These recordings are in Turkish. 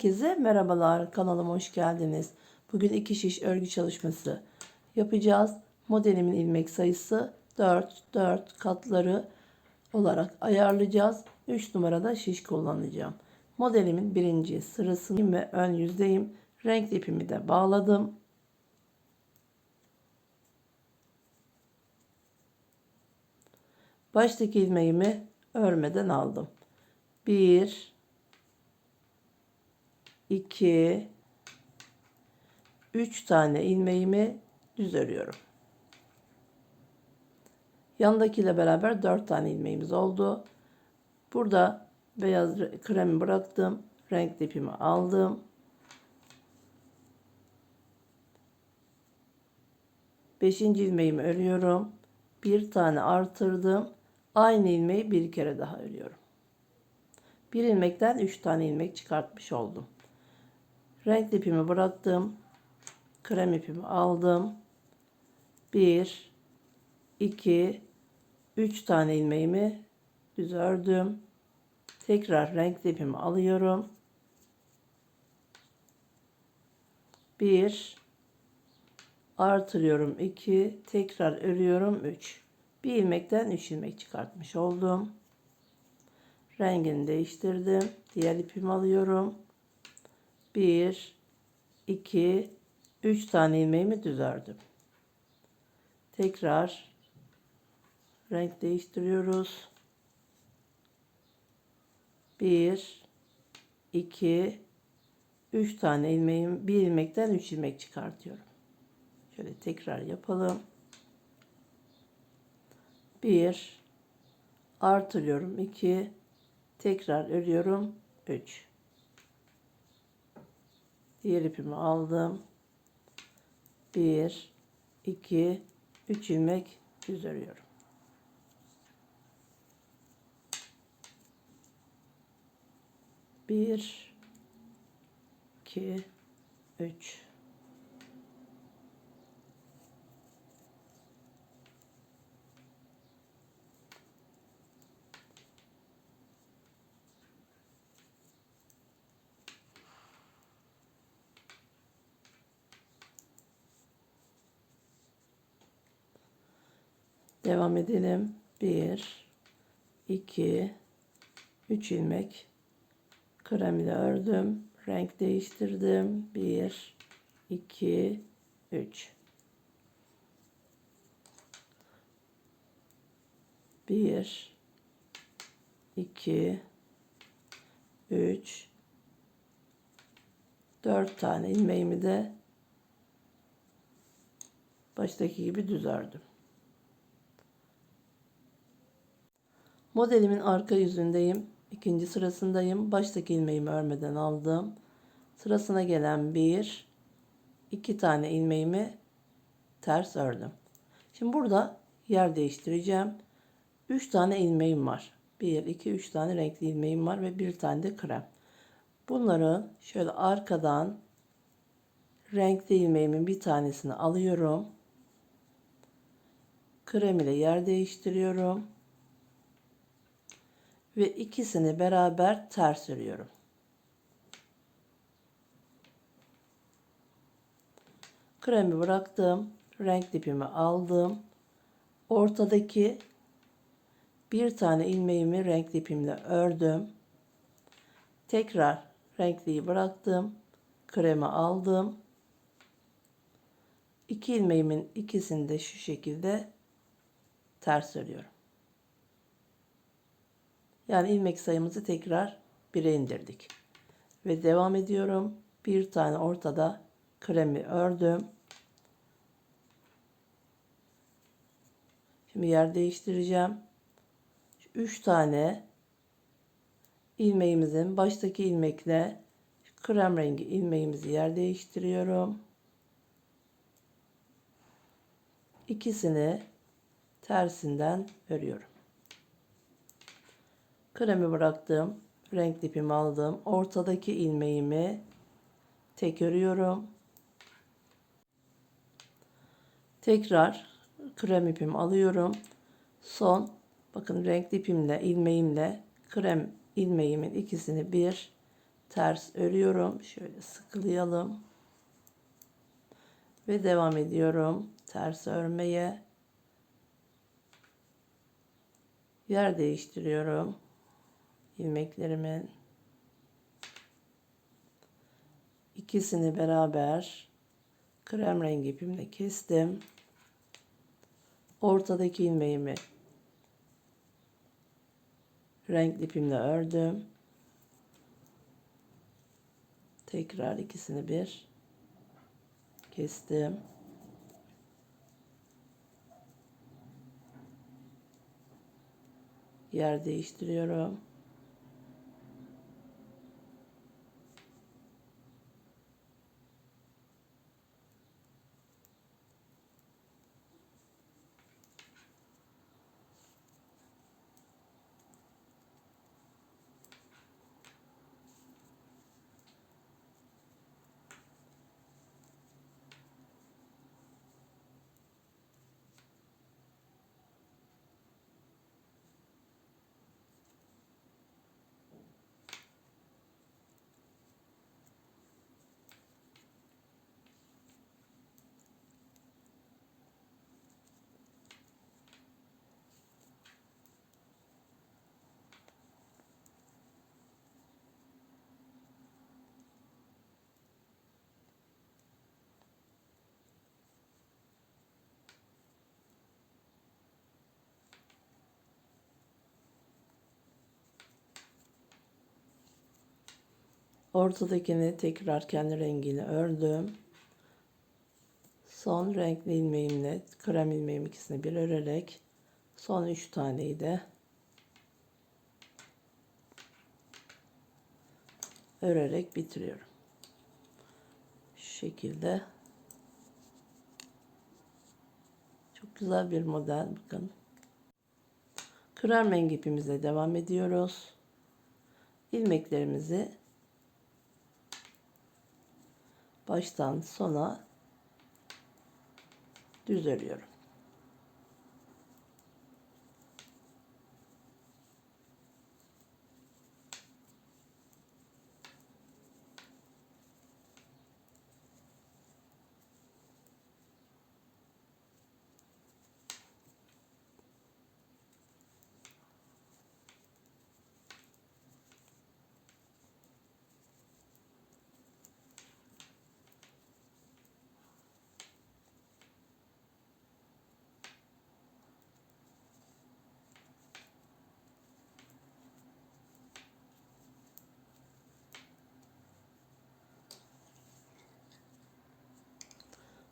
Herkese merhabalar. Kanalıma hoş geldiniz. Bugün iki şiş örgü çalışması yapacağız. Modelimin ilmek sayısı 4, 4 katları olarak ayarlayacağız. 3 numarada şiş kullanacağım. Modelimin birinci sırasındayım ve ön yüzdeyim. Renk ipimi de bağladım. Baştaki ilmeğimi örmeden aldım. 1 2 3 tane ilmeğimi düz örüyorum. Yandakiyle beraber 4 tane ilmeğimiz oldu. Burada beyaz kremi bıraktım. Renk ipimi aldım. Beşinci ilmeğimi örüyorum. Bir tane artırdım. Aynı ilmeği bir kere daha örüyorum. Bir ilmekten üç tane ilmek çıkartmış oldum. Renk ipimi bıraktım. Krem ipimi aldım. Bir, iki, üç tane ilmeğimi düz ördüm. Tekrar renk ipimi alıyorum. Bir, artırıyorum 2 tekrar örüyorum 3 bir ilmekten 3 ilmek çıkartmış oldum rengini değiştirdim diğer ipimi alıyorum 1 2 3 tane ilmeğimi düz ördüm tekrar renk değiştiriyoruz. 1 2 3 tane ilmeğim bir ilmekten 3 ilmek çıkartıyorum. Şöyle tekrar yapalım. 1 artırıyorum. 2 tekrar örüyorum. 3 diğer ipimi aldım. 1 2 3 ilmek düz örüyorum. Bir iki üç Devam edelim. 1 2 3 ilmek krem ile ördüm. Renk değiştirdim. 1 2 3 1 2 3 4 tane ilmeğimi de baştaki gibi düz ördüm. Modelimin arka yüzündeyim. İkinci sırasındayım. Baştaki ilmeğimi örmeden aldım. Sırasına gelen bir, iki tane ilmeğimi ters ördüm. Şimdi burada yer değiştireceğim. Üç tane ilmeğim var. Bir, iki, üç tane renkli ilmeğim var ve bir tane de krem. Bunları şöyle arkadan renkli ilmeğimin bir tanesini alıyorum. Krem ile yer değiştiriyorum ve ikisini beraber ters örüyorum. Kremi bıraktım. Renk ipimi aldım. Ortadaki bir tane ilmeğimi renk ipimle ördüm. Tekrar renkliyi bıraktım. Kremi aldım. İki ilmeğimin ikisini de şu şekilde ters örüyorum. Yani ilmek sayımızı tekrar 1'e indirdik. Ve devam ediyorum. Bir tane ortada kremi ördüm. Şimdi yer değiştireceğim. 3 tane ilmeğimizin baştaki ilmekle krem rengi ilmeğimizi yer değiştiriyorum. İkisini tersinden örüyorum. Kremi bıraktım. Renk ipimi aldım. Ortadaki ilmeğimi tek örüyorum. Tekrar krem ipimi alıyorum. Son bakın renk ipimle ilmeğimle krem ilmeğimin ikisini bir ters örüyorum. Şöyle sıkılayalım. Ve devam ediyorum ters örmeye. Yer değiştiriyorum. İlmeklerimin ikisini beraber krem rengi ipimle kestim. Ortadaki ilmeğimi renkli ipimle ördüm. Tekrar ikisini bir kestim. Yer değiştiriyorum. Ortadakini tekrar kendi rengini ördüm. Son renkli ilmeğimle krem ilmeğim ikisini bir örerek son üç taneyi de örerek bitiriyorum. Şu şekilde çok güzel bir model bakın. Krem rengi ipimizle devam ediyoruz. İlmeklerimizi baştan sona düz örüyorum.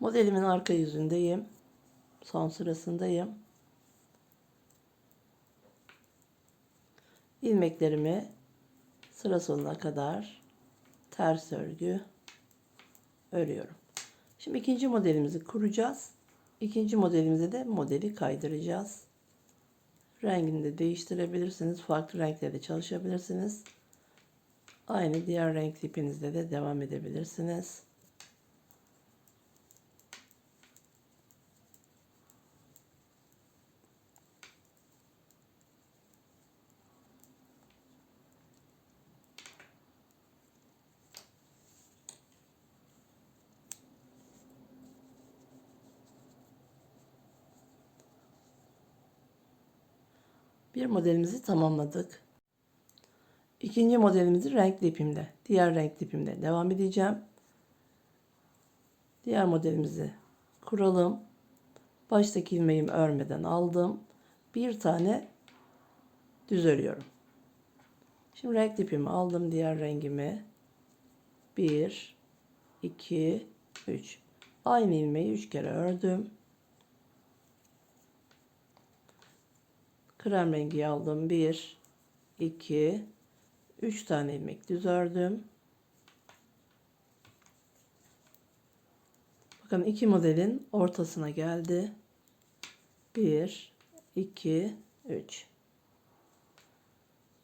Modelimin arka yüzündeyim. Son sırasındayım. ilmeklerimi sıra sonuna kadar ters örgü örüyorum. Şimdi ikinci modelimizi kuracağız. İkinci modelimize de modeli kaydıracağız. Rengini de değiştirebilirsiniz. Farklı renklerde çalışabilirsiniz. Aynı diğer renk ipinizde de devam edebilirsiniz. Bir modelimizi tamamladık. İkinci modelimizi renkli ipimle, diğer renkli ipimle devam edeceğim. Diğer modelimizi kuralım. Baştaki ilmeğimi örmeden aldım. Bir tane düz örüyorum. Şimdi renk ipimi aldım diğer rengimi. 1 2 3 Aynı ilmeği 3 kere ördüm. Krem rengi aldım. 1 2 3 tane ilmek düz ördüm. Bakın iki modelin ortasına geldi. 1 2 3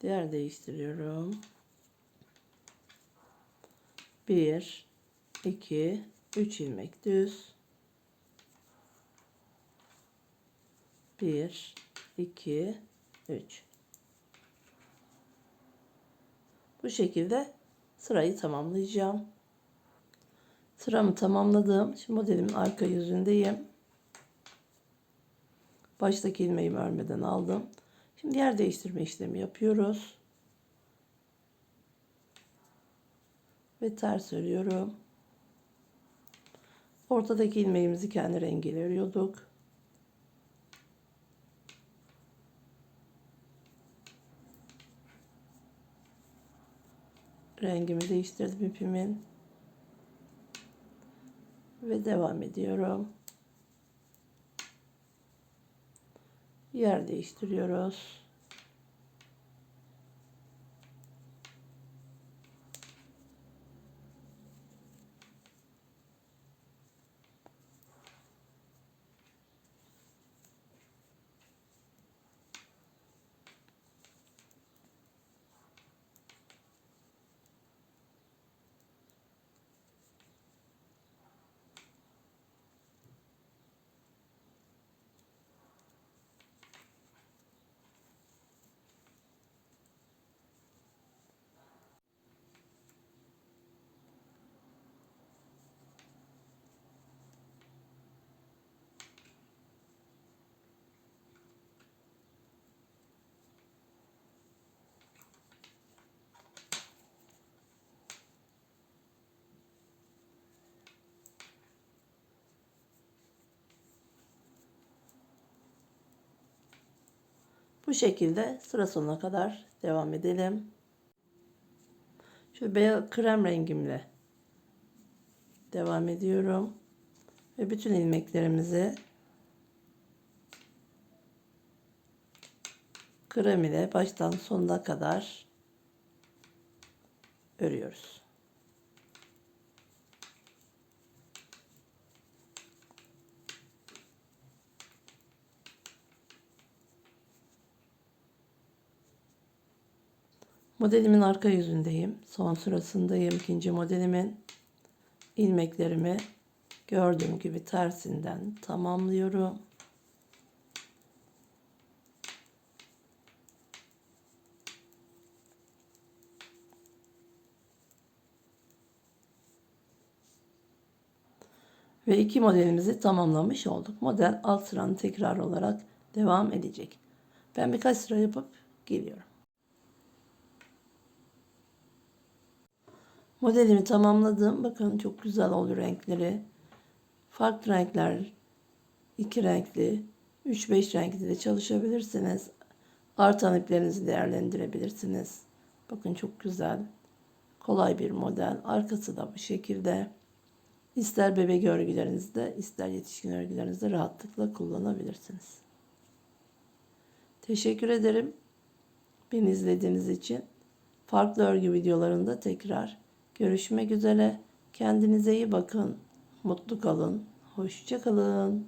Diğer değiştiriyorum. 1 2 3 ilmek düz. 1 2, 3. Bu şekilde sırayı tamamlayacağım. Sıramı tamamladım. Şimdi modelimin arka yüzündeyim. Baştaki ilmeğimi örmeden aldım. Şimdi yer değiştirme işlemi yapıyoruz. Ve ters örüyorum. Ortadaki ilmeğimizi kendi rengiyle örüyorduk. Rengimi değiştirdim ipimin. Ve devam ediyorum. Yer değiştiriyoruz. Bu şekilde sıra sonuna kadar devam edelim. Şu beyaz krem rengimle devam ediyorum. Ve bütün ilmeklerimizi krem ile baştan sonuna kadar örüyoruz. Modelimin arka yüzündeyim. Son sırasındayım. ikinci modelimin ilmeklerimi gördüğüm gibi tersinden tamamlıyorum. Ve iki modelimizi tamamlamış olduk. Model alt sıranın tekrar olarak devam edecek. Ben birkaç sıra yapıp geliyorum. Modelimi tamamladım. Bakın çok güzel oluyor renkleri. Farklı renkler, iki renkli, 3-5 renkli de çalışabilirsiniz. Artan iplerinizi değerlendirebilirsiniz. Bakın çok güzel. Kolay bir model. Arkası da bu şekilde. İster bebek örgülerinizde, ister yetişkin örgülerinizde rahatlıkla kullanabilirsiniz. Teşekkür ederim. Beni izlediğiniz için. Farklı örgü videolarında tekrar görüşmek üzere. Kendinize iyi bakın. Mutlu kalın. Hoşça kalın.